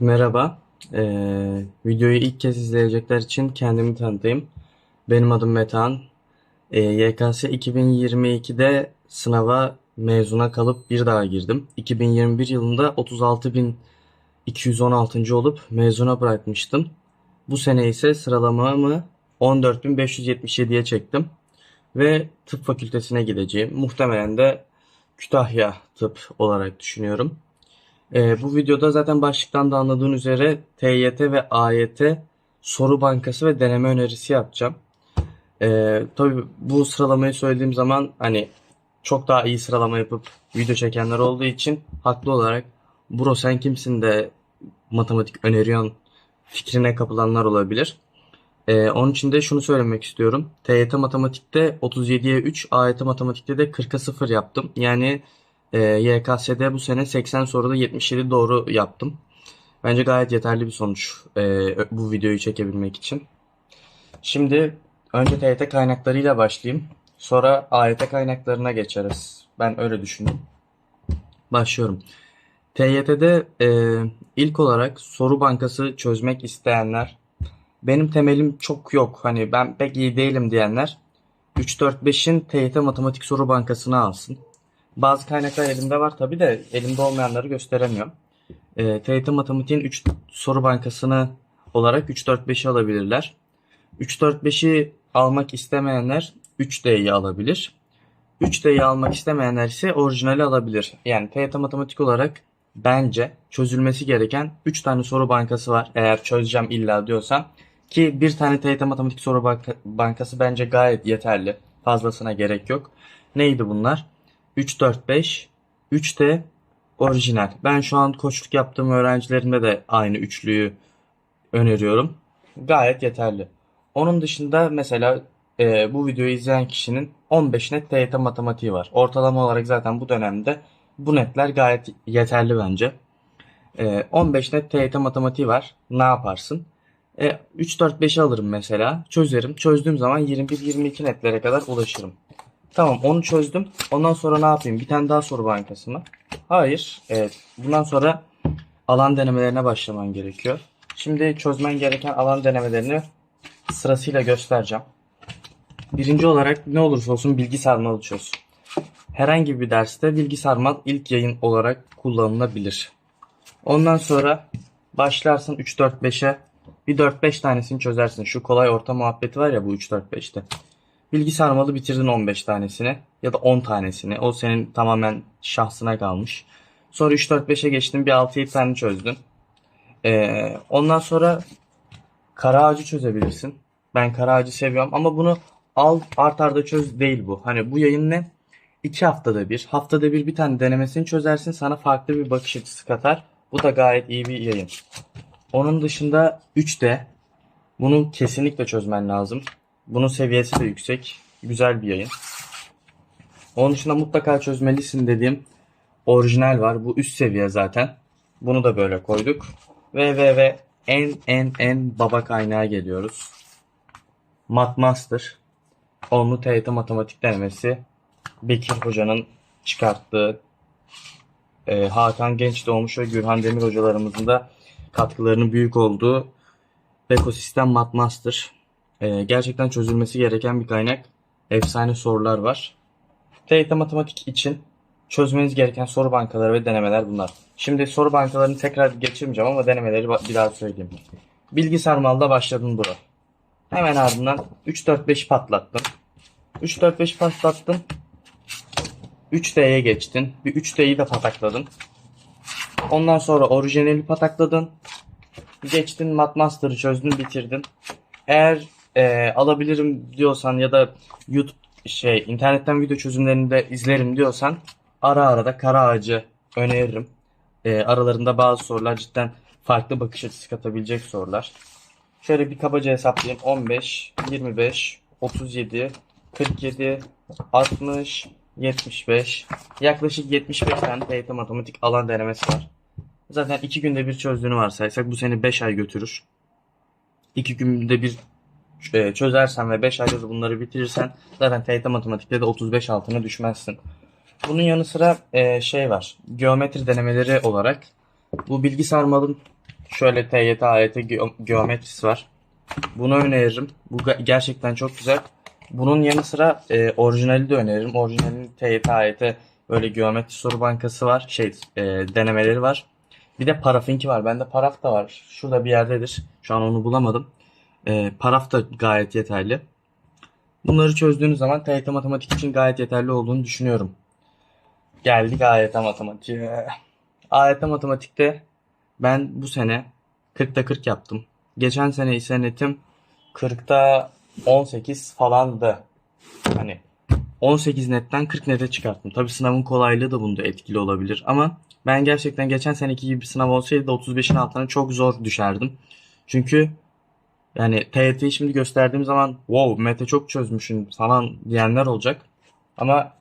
Merhaba. Ee, videoyu ilk kez izleyecekler için kendimi tanıtayım. Benim adım Metehan. Ee, YKS 2022'de sınava mezuna kalıp bir daha girdim. 2021 yılında 36.216. olup mezuna bırakmıştım. Bu sene ise sıralamamı 14.577'ye çektim. Ve tıp fakültesine gideceğim. Muhtemelen de Kütahya tıp olarak düşünüyorum. Ee, bu videoda zaten başlıktan da anladığın üzere TYT ve AYT soru bankası ve deneme önerisi yapacağım. Ee, tabii bu sıralamayı söylediğim zaman hani çok daha iyi sıralama yapıp video çekenler olduğu için haklı olarak bro sen kimsin de matematik öneriyorsun fikrine kapılanlar olabilir. Ee, onun için de şunu söylemek istiyorum. TYT matematikte 37'ye 3, AYT matematikte de 40'a 0 yaptım. Yani e, YKS'de bu sene 80 soruda 77 doğru yaptım. Bence gayet yeterli bir sonuç e, bu videoyu çekebilmek için. Şimdi önce TYT kaynaklarıyla başlayayım. Sonra AYT kaynaklarına geçeriz. Ben öyle düşündüm. Başlıyorum. TYT'de e, ilk olarak soru bankası çözmek isteyenler, benim temelim çok yok, hani ben pek iyi değilim diyenler 3-4-5'in TYT matematik soru bankasını alsın. Bazı kaynaklar elimde var tabi de elimde olmayanları gösteremiyorum. E, TYT Matematiğin 3 soru bankasını olarak 3-4-5'i alabilirler. 3-4-5'i almak istemeyenler 3D'yi alabilir. 3D'yi almak istemeyenler ise orijinali alabilir. Yani TYT Matematik olarak bence çözülmesi gereken 3 tane soru bankası var. Eğer çözeceğim illa diyorsam. Ki bir tane TYT Matematik soru banka- bankası bence gayet yeterli. Fazlasına gerek yok. Neydi bunlar? 3, 4, 5. 3 de orijinal. Ben şu an koçluk yaptığım öğrencilerimde de aynı üçlüyü öneriyorum. Gayet yeterli. Onun dışında mesela e, bu videoyu izleyen kişinin 15 net TYT matematiği var. Ortalama olarak zaten bu dönemde bu netler gayet yeterli bence. E, 15 net TYT matematiği var. Ne yaparsın? E, 3, 4, 5'i alırım mesela. Çözerim. Çözdüğüm zaman 21-22 netlere kadar ulaşırım. Tamam onu çözdüm. Ondan sonra ne yapayım? Bir tane daha soru bankası mı? Hayır. Evet. Bundan sonra alan denemelerine başlaman gerekiyor. Şimdi çözmen gereken alan denemelerini sırasıyla göstereceğim. Birinci olarak ne olursa olsun bilgi sarmalı çöz. Herhangi bir derste bilgi sarmal ilk yayın olarak kullanılabilir. Ondan sonra başlarsın 3-4-5'e bir 4-5 tanesini çözersin. Şu kolay orta muhabbeti var ya bu 3-4-5'te. Bilgi sarmalı bitirdin 15 tanesini ya da 10 tanesini. O senin tamamen şahsına kalmış. Sonra 3-4-5'e geçtin bir 6-7 tane çözdün. Ee, ondan sonra kara ağacı çözebilirsin. Ben kara ağacı seviyorum ama bunu al art arda çöz değil bu. Hani bu yayın ne? 2 haftada bir, haftada bir bir tane denemesini çözersin sana farklı bir bakış açısı katar. Bu da gayet iyi bir yayın. Onun dışında 3'de bunu kesinlikle çözmen lazım. Bunun seviyesi de yüksek. Güzel bir yayın. Onun dışında mutlaka çözmelisin dediğim orijinal var. Bu üst seviye zaten. Bunu da böyle koyduk. Ve ve ve en en en baba kaynağa geliyoruz. Matmaster. Onlu TYT matematik denemesi. Bekir Hoca'nın çıkarttığı e, Hakan Genç Doğmuş ve Gürhan Demir hocalarımızın da katkılarının büyük olduğu ekosistem Matmaster. Ee, gerçekten çözülmesi gereken bir kaynak. Efsane sorular var. TYT matematik için çözmeniz gereken soru bankaları ve denemeler bunlar. Şimdi soru bankalarını tekrar geçirmeyeceğim ama denemeleri bir daha söyleyeyim. Bilgi sarmalda başladın bro. Hemen ardından 3-4-5 patlattın. 3-4-5 patlattın. 3D'ye geçtin. Bir 3D'yi de patakladın. Ondan sonra orijinali patakladın. Geçtin Matmaster'ı çözdün bitirdin. Eğer e, alabilirim diyorsan ya da YouTube şey internetten video çözümlerini de izlerim diyorsan ara ara da Kara Ağacı öneririm. E, aralarında bazı sorular cidden farklı bakış açısı katabilecek sorular. Şöyle bir kabaca hesaplayayım. 15, 25, 37, 47, 60, 75. Yaklaşık 75 tane TYT matematik alan denemesi var. Zaten 2 günde bir çözdüğünü varsaysak bu seni 5 ay götürür. 2 günde bir çözersen ve 5 ayda da bunları bitirirsen zaten TYT matematikte de 35 altına düşmezsin. Bunun yanı sıra e, şey var. Geometri denemeleri olarak bu bilgi sarmalın Şöyle TYT, AYT ge- geometrisi var. Bunu öneririm. Bu gerçekten çok güzel. Bunun yanı sıra e, orijinali de öneririm. Orijinalin TYT, AYT böyle geometri soru bankası var. Şey e, denemeleri var. Bir de parafinki var. Bende paraf da var. Şurada bir yerdedir. Şu an onu bulamadım. E, paraf da gayet yeterli. Bunları çözdüğünüz zaman TYT matematik için gayet yeterli olduğunu düşünüyorum. Geldik AYT matematiğe. AYT matematikte ben bu sene 40'ta 40 yaptım. Geçen sene ise netim 40'ta 18 falandı. Hani 18 netten 40 nete çıkarttım. Tabii sınavın kolaylığı da bunda etkili olabilir ama ben gerçekten geçen seneki gibi bir sınav olsaydı da 35'in altına çok zor düşerdim. Çünkü yani TYT'yi şimdi gösterdiğim zaman wow Mete çok çözmüşsün falan diyenler olacak. Ama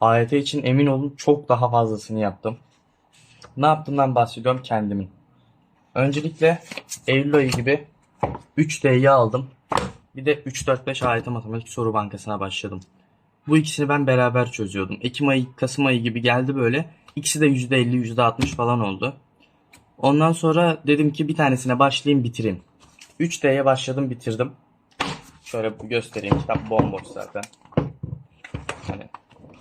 AYT için emin olun çok daha fazlasını yaptım. Ne yaptığımdan bahsediyorum kendimin. Öncelikle Eylül ayı gibi 3D'yi aldım. Bir de 3-4-5 AYT matematik soru bankasına başladım. Bu ikisini ben beraber çözüyordum. Ekim ayı, Kasım ayı gibi geldi böyle. İkisi de %50, %60 falan oldu. Ondan sonra dedim ki bir tanesine başlayayım bitireyim. 3D'ye başladım bitirdim. Şöyle göstereyim. Kitap bomboş zaten. Hani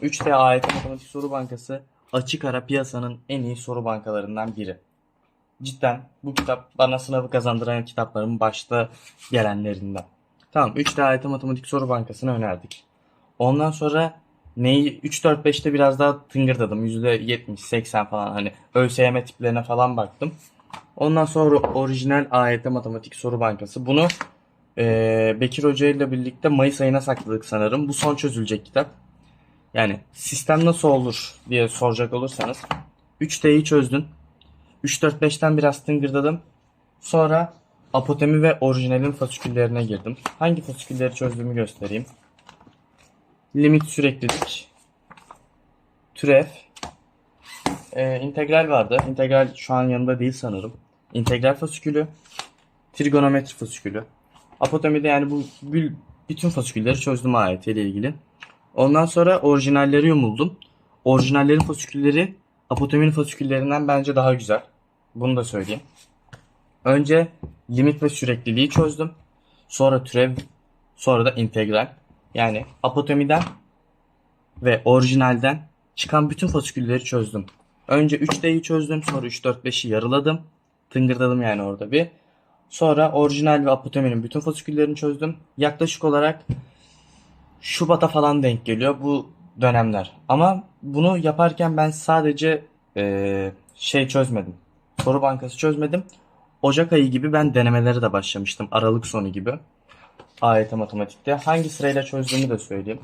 3D AYT Matematik Soru Bankası açık ara piyasanın en iyi soru bankalarından biri. Cidden bu kitap bana sınavı kazandıran kitapların başta gelenlerinden. Tamam 3D AYT Matematik Soru Bankası'nı önerdik. Ondan sonra neyi 3 4 5'te biraz daha tıngırdadım. %70 80 falan hani ÖSYM tiplerine falan baktım. Ondan sonra orijinal AYT Matematik Soru Bankası. Bunu eee, Bekir Hoca ile birlikte Mayıs ayına sakladık sanırım. Bu son çözülecek kitap. Yani sistem nasıl olur diye soracak olursanız 3D'yi çözdün. 3-4-5'ten biraz tıngırdadım. Sonra apotemi ve orijinalin fasiküllerine girdim. Hangi fasikülleri çözdüğümü göstereyim. Limit süreklilik. Türev. Ee, integral vardı. İntegral şu an yanında değil sanırım. İntegral fasikülü. Trigonometri fasikülü. Apotemide yani bu bütün fasikülleri çözdüm AYT ile ilgili. Ondan sonra orijinalleri yumuldum. Orijinallerin fasikülleri apoteminin fasiküllerinden bence daha güzel. Bunu da söyleyeyim. Önce limit ve sürekliliği çözdüm. Sonra türev, sonra da integral. Yani apotemiden ve orijinalden çıkan bütün fasikülleri çözdüm. Önce 3D'yi çözdüm, sonra 3, 4, 5'i yarıladım. Tıngırdadım yani orada bir. Sonra orijinal ve apoteminin bütün fasiküllerini çözdüm. Yaklaşık olarak Şubat'a falan denk geliyor bu dönemler. Ama bunu yaparken ben sadece eee, şey çözmedim. Soru bankası çözmedim. Ocak ayı gibi ben denemelere de başlamıştım. Aralık sonu gibi. AYT matematikte. Hangi sırayla çözdüğümü de söyleyeyim.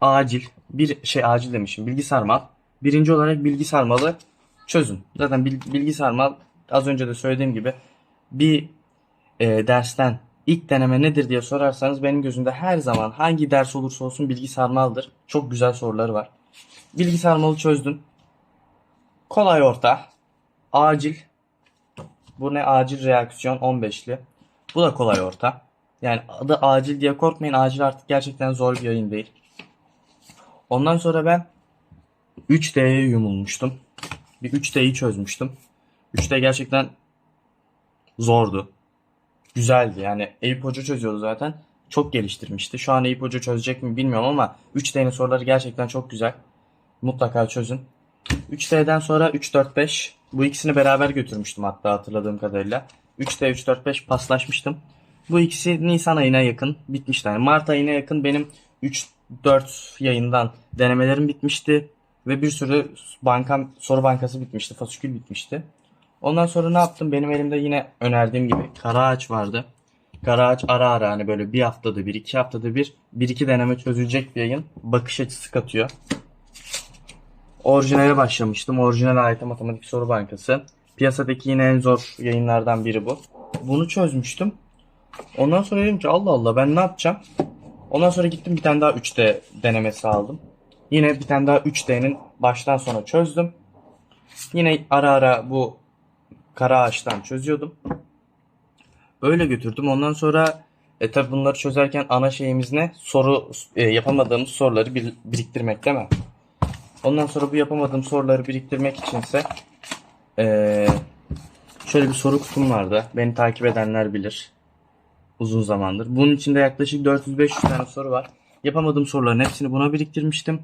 Acil. Bir şey acil demişim. Bilgi sarmal. Birinci olarak bilgi sarmalı çözün. Zaten bil- bilgi sarmal az önce de söylediğim gibi bir e, dersten ilk deneme nedir diye sorarsanız benim gözümde her zaman hangi ders olursa olsun bilgi sarmaldır. Çok güzel soruları var. Bilgi sarmalı çözdüm. Kolay orta. Acil. Bu ne? Acil reaksiyon 15'li. Bu da kolay orta. Yani adı acil diye korkmayın. Acil artık gerçekten zor bir yayın değil. Ondan sonra ben 3D'ye yumulmuştum. Bir 3D'yi çözmüştüm. 3D gerçekten zordu. Güzeldi. Yani Eyüp Hoca çözüyordu zaten. Çok geliştirmişti. Şu an Eyüp Hoca çözecek mi bilmiyorum ama 3D'nin soruları gerçekten çok güzel. Mutlaka çözün. 3D'den sonra 3, 4, 5. Bu ikisini beraber götürmüştüm hatta hatırladığım kadarıyla. 3D, 3, 4, 5 paslaşmıştım. Bu ikisi Nisan ayına yakın bitmişti. Yani Mart ayına yakın benim 3, 4 yayından denemelerim bitmişti. Ve bir sürü bankam, soru bankası bitmişti. Fasikül bitmişti. Ondan sonra ne yaptım? Benim elimde yine önerdiğim gibi kara ağaç vardı. Kara ağaç ara ara hani böyle bir haftada bir, iki haftada bir, bir iki deneme çözülecek bir yayın. Bakış açısı katıyor. Orijinale başlamıştım. Orijinal AYT Matematik Soru Bankası. Piyasadaki yine en zor yayınlardan biri bu. Bunu çözmüştüm. Ondan sonra dedim ki Allah Allah ben ne yapacağım? Ondan sonra gittim bir tane daha 3D denemesi aldım. Yine bir tane daha 3D'nin baştan sona çözdüm. Yine ara ara bu kara ağaçtan çözüyordum. Öyle götürdüm. Ondan sonra e tabi bunları çözerken ana şeyimiz ne? Soru e, yapamadığımız soruları bir, biriktirmek değil mi? Ondan sonra bu yapamadığım soruları biriktirmek içinse e, şöyle bir soru kutum vardı. Beni takip edenler bilir. Uzun zamandır. Bunun içinde yaklaşık 400-500 tane soru var. Yapamadığım soruların hepsini buna biriktirmiştim.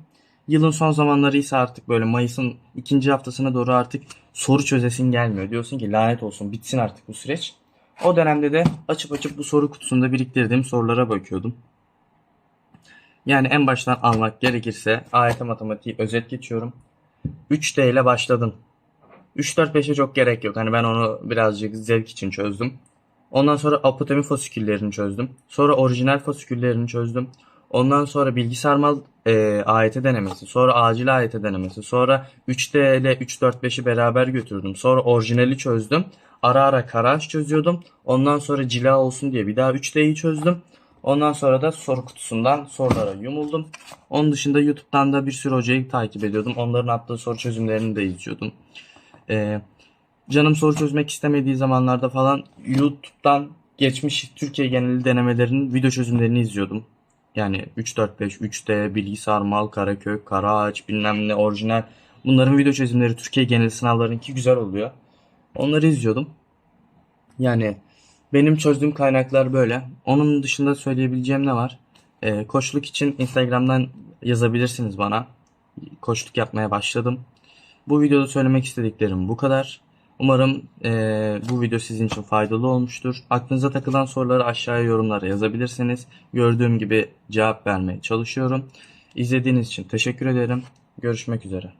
Yılın son zamanları ise artık böyle Mayıs'ın ikinci haftasına doğru artık soru çözesin gelmiyor. Diyorsun ki lanet olsun bitsin artık bu süreç. O dönemde de açıp açıp bu soru kutusunda biriktirdiğim sorulara bakıyordum. Yani en baştan almak gerekirse AYT matematiği özet geçiyorum. 3D ile başladım. 3-4-5'e çok gerek yok. Hani ben onu birazcık zevk için çözdüm. Ondan sonra apotemi fasiküllerini çözdüm. Sonra orijinal fasiküllerini çözdüm. Ondan sonra bilgisayarmal e, AYT denemesi. Sonra acil AYT denemesi. Sonra 3D ile 3-4-5'i beraber götürdüm. Sonra orijinali çözdüm. Ara ara karaş çözüyordum. Ondan sonra cila olsun diye bir daha 3D'yi çözdüm. Ondan sonra da soru kutusundan sorulara yumuldum. Onun dışında YouTube'dan da bir sürü hocayı takip ediyordum. Onların attığı soru çözümlerini de izliyordum. Ee, canım soru çözmek istemediği zamanlarda falan YouTube'dan geçmiş Türkiye geneli denemelerinin video çözümlerini izliyordum. Yani 345, 3D, bilgisayar, mal, karakök, kara ağaç, bilmem ne, orijinal. Bunların video çözümleri Türkiye geneli sınavlarınki güzel oluyor. Onları izliyordum. Yani benim çözdüğüm kaynaklar böyle. Onun dışında söyleyebileceğim ne var? Ee, koçluk için Instagram'dan yazabilirsiniz bana. Koçluk yapmaya başladım. Bu videoda söylemek istediklerim bu kadar. Umarım eee, bu video sizin için faydalı olmuştur. Aklınıza takılan soruları aşağıya yorumlara yazabilirsiniz. Gördüğüm gibi cevap vermeye çalışıyorum. İzlediğiniz için teşekkür ederim. Görüşmek üzere.